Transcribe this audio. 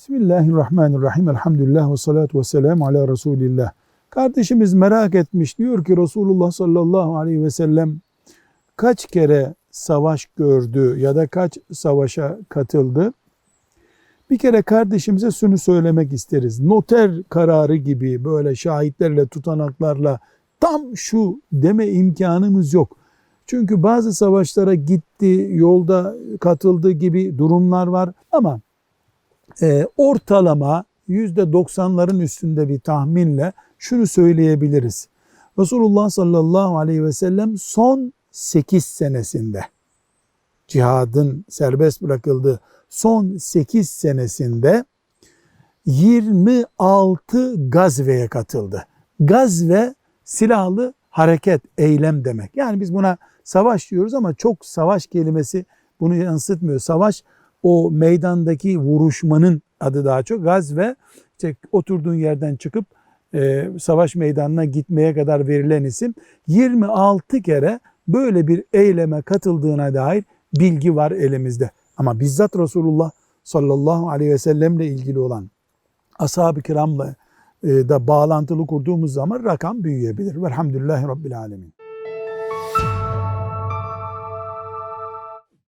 Bismillahirrahmanirrahim. Elhamdülillah ve salatu ve selamu ala Resulillah. Kardeşimiz merak etmiş. Diyor ki Resulullah sallallahu aleyhi ve sellem kaç kere savaş gördü ya da kaç savaşa katıldı? Bir kere kardeşimize şunu söylemek isteriz. Noter kararı gibi böyle şahitlerle, tutanaklarla tam şu deme imkanımız yok. Çünkü bazı savaşlara gitti, yolda katıldı gibi durumlar var ama e, ortalama %90'ların üstünde bir tahminle şunu söyleyebiliriz. Resulullah sallallahu aleyhi ve sellem son 8 senesinde cihadın serbest bırakıldığı son 8 senesinde 26 gazveye katıldı. Gazve silahlı hareket, eylem demek. Yani biz buna savaş diyoruz ama çok savaş kelimesi bunu yansıtmıyor. Savaş o meydandaki vuruşmanın adı daha çok. Gazve işte oturduğun yerden çıkıp e, savaş meydanına gitmeye kadar verilen isim. 26 kere böyle bir eyleme katıldığına dair bilgi var elimizde. Ama bizzat Resulullah sallallahu aleyhi ve sellemle ilgili olan ashab-ı kiramla e, da bağlantılı kurduğumuz zaman rakam büyüyebilir. Velhamdülillahi Rabbil Alemin.